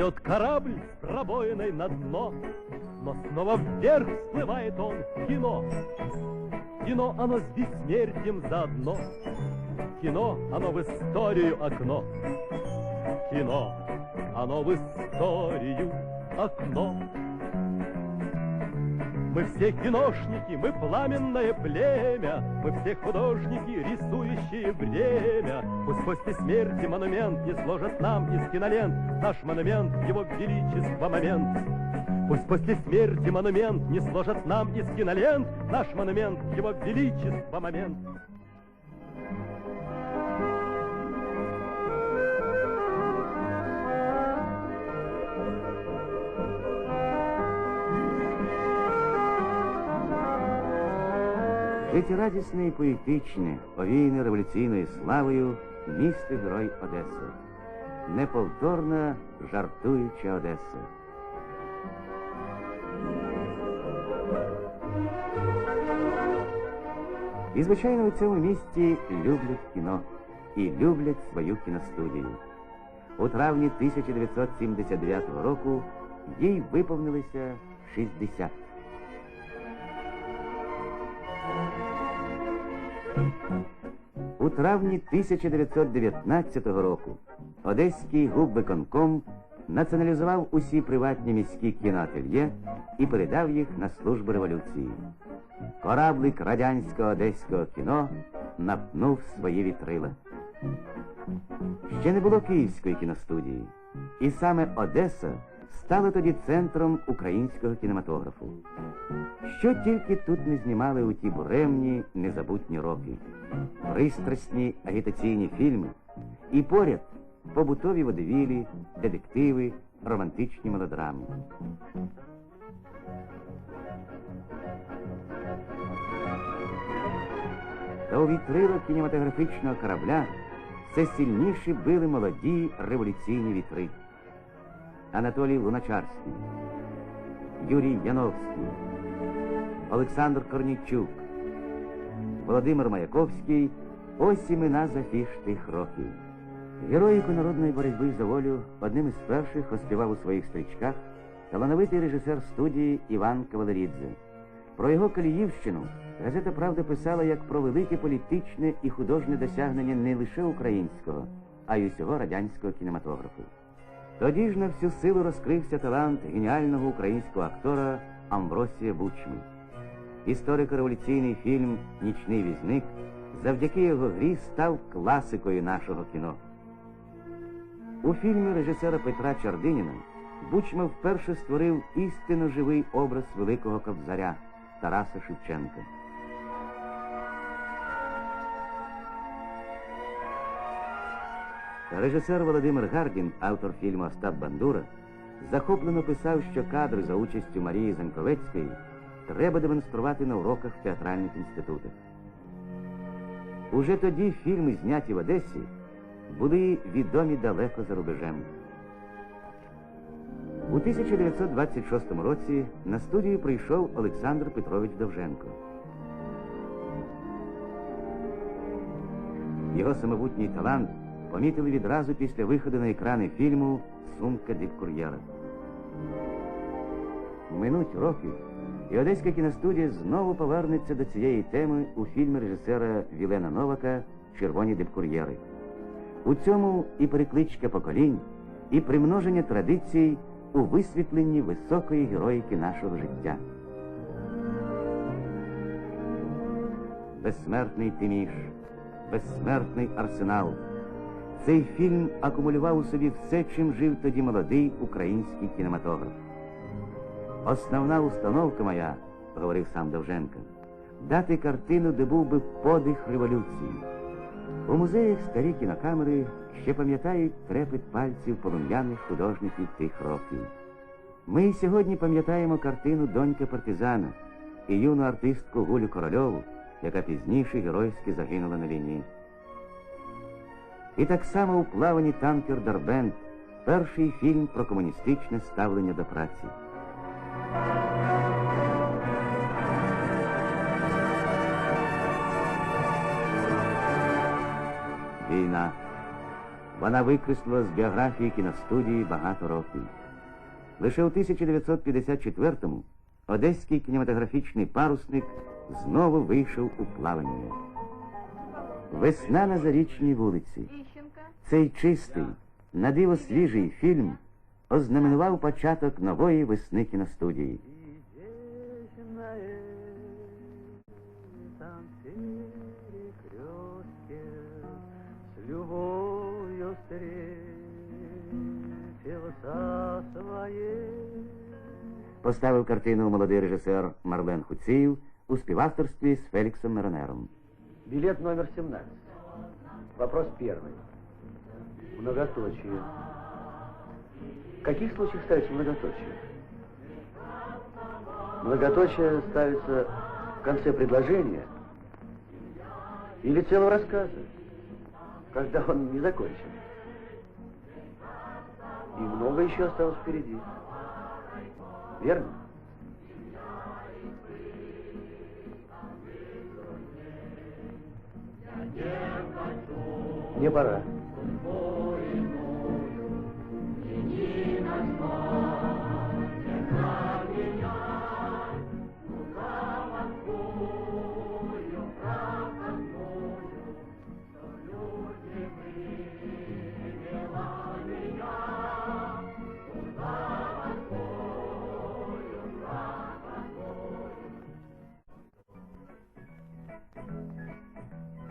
Идет корабль с пробоиной на дно, Но снова вверх всплывает он, кино. Кино, оно с бессмертием заодно. Кино, оно в историю окно. Кино, оно в историю окно. Мы все киношники, мы пламенное племя, Мы все художники, рисующие время. Пусть после смерти монумент не сложат нам из кинолент Наш монумент, его величество момент. Пусть после смерти монумент не сложат нам из кинолент Наш монумент, его величество момент. Життєрадісне і поетичне, повійне революційною славою місто герой Одеси. Неповторна жартуюча Одеса. І, звичайно, у цьому місті люблять кіно і люблять свою кіностудію. У травні 1979 року їй виповнилося 60. У травні 1919 року Одеський губвиконком націоналізував усі приватні міські кіноательє і передав їх на службу революції. Кораблик радянського одеського кіно напнув свої вітрила. Ще не було Київської кіностудії, і саме Одеса стала тоді центром українського кінематографу. Що тільки тут не знімали у ті буремні, незабутні роки, пристрасні агітаційні фільми і поряд побутові водевілі, детективи, романтичні мелодрами. Та у вітрило кінематографічного корабля все сильніше били молоді революційні вітри. Анатолій Луначарський, Юрій Яновський, Олександр Корнійчук, Володимир Маяковський ось імена з афіш тих років. Героїку народної боротьби за волю одним із перших оспівав у своїх стрічках талановитий режисер студії Іван Кавалерідзе. Про його Каліївщину газета Правда писала як про велике політичне і художнє досягнення не лише українського, а й усього радянського кінематографу. Тоді ж на всю силу розкрився талант геніального українського актора Амвросія Бучми. Історико-революційний фільм Нічний візник завдяки його грі став класикою нашого кіно. У фільмі режисера Петра Чардиніна Бучма вперше створив істинно живий образ великого кобзаря Тараса Шевченка. Режисер Володимир Гардін, автор фільму Остап Бандура, захоплено писав, що кадри за участю Марії Заньковецької треба демонструвати на уроках в театральних інститутах. Уже тоді фільми, зняті в Одесі, були відомі далеко за рубежем. У 1926 році на студію прийшов Олександр Петрович Довженко. Його самобутній талант помітили відразу після виходу на екрани фільму Сумка дипкур'єра. Минуть роки, і Одеська кіностудія знову повернеться до цієї теми у фільмі режисера Вілена Новака Червоні дипкур'єри. У цьому і перекличка поколінь, і примноження традицій у висвітленні високої героїки нашого життя. Безсмертний Тиміш, безсмертний арсенал. Цей фільм акумулював у собі все, чим жив тоді молодий український кінематограф. Основна установка моя, говорив сам Довженко, дати картину, де був би подих революції. У музеях старі кінокамери ще пам'ятають трепет пальців полум'яних художників тих років. Ми і сьогодні пам'ятаємо картину Донька партизана і юну артистку Гулю Корольову, яка пізніше геройськи загинула на війні. І так само у плаванні танкер Дарбент перший фільм про комуністичне ставлення до праці. Війна. Вона викреслила з біографії кіностудії багато років. Лише у 1954-му одеський кінематографічний парусник знову вийшов у плавання. Весна на зарічній вулиці. Цей чистий, на диво свіжий фільм ознаменував початок нової весни кіностудії. Поставив картину молодий режисер Марлен Хуціїв у співавторстві з Феліксом Меронером. Билет номер 17. Вопрос первый. Многоточие. В каких случаях ставится многоточие? Многоточие ставится в конце предложения или целого рассказа, когда он не закончен. И много еще осталось впереди. Верно? Мне пора.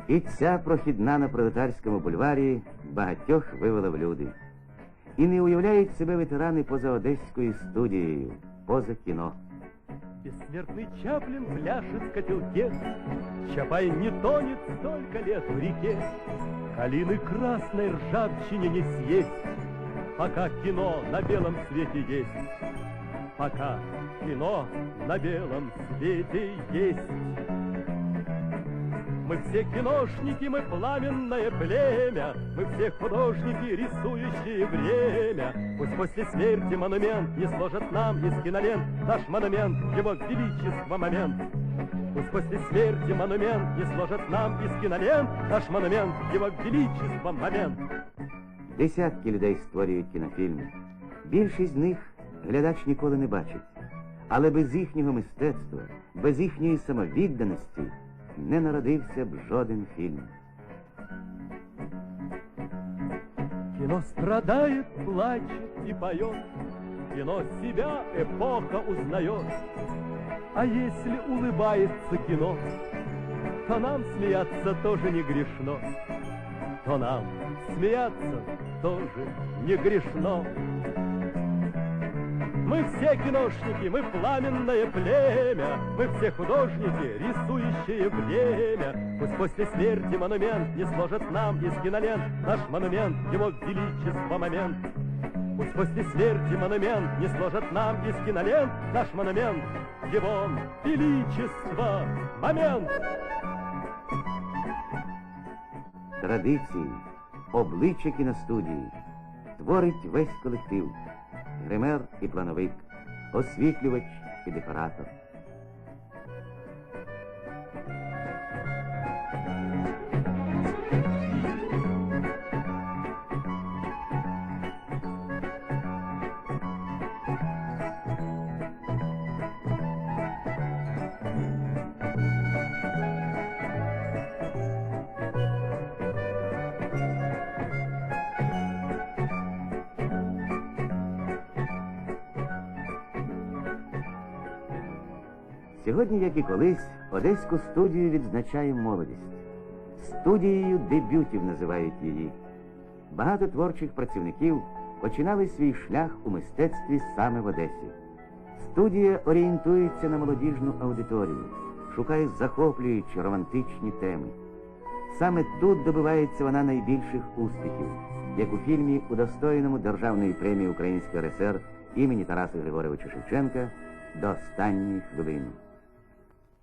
І ця прохідна на пролетарському бульварі багатьох вивела в люди. І не уявляють себе ветерани поза одеською студією, поза кіно. Бессмертный Чаплин пляшет в котелке, Чапай не тонет столько лет в реке. Калины красной ржавчине не съесть, Пока кино на белом свете есть. Пока кино на белом свете есть. Мы все киношники, мы пламенное племя, Мы все художники, рисующие время. Пусть после смерти монумент не сложат нам из кинолент Наш монумент, его величество момент. Пусть после смерти монумент не сложат нам из кинолент Наш монумент, его величество момент. Десятки людей створюють кінофільми. Більшість з них глядач ніколи не бачить. Але без їхнього мистецтва, без їхньої самовідданості не народився б жоден фільм. Кино страдает, плачет и поет, Кино себя эпоха узнает. А если улыбается кино, То нам смеяться тоже не грешно. То нам смеяться тоже не грешно. Мы все киношники, мы пламенное племя, Мы все художники, рисующие время. Пусть после смерти монумент не сложит нам из кинолент Наш монумент, его величество момент. Пусть после смерти монумент не сложит нам из кинолент Наш монумент, его величество момент. Традиції, обличчя кіностудії творить весь колектив, Гример і плановик, освітлювач і декоратор. Сьогодні, як і колись, одеську студію відзначає молодість. Студією дебютів називають її. Багато творчих працівників починали свій шлях у мистецтві саме в Одесі. Студія орієнтується на молодіжну аудиторію, шукає захоплюючі романтичні теми. Саме тут добивається вона найбільших успіхів, як у фільмі, удостоєному Державної премії Української РСР імені Тараса Григоровича Шевченка до останньої хвилини.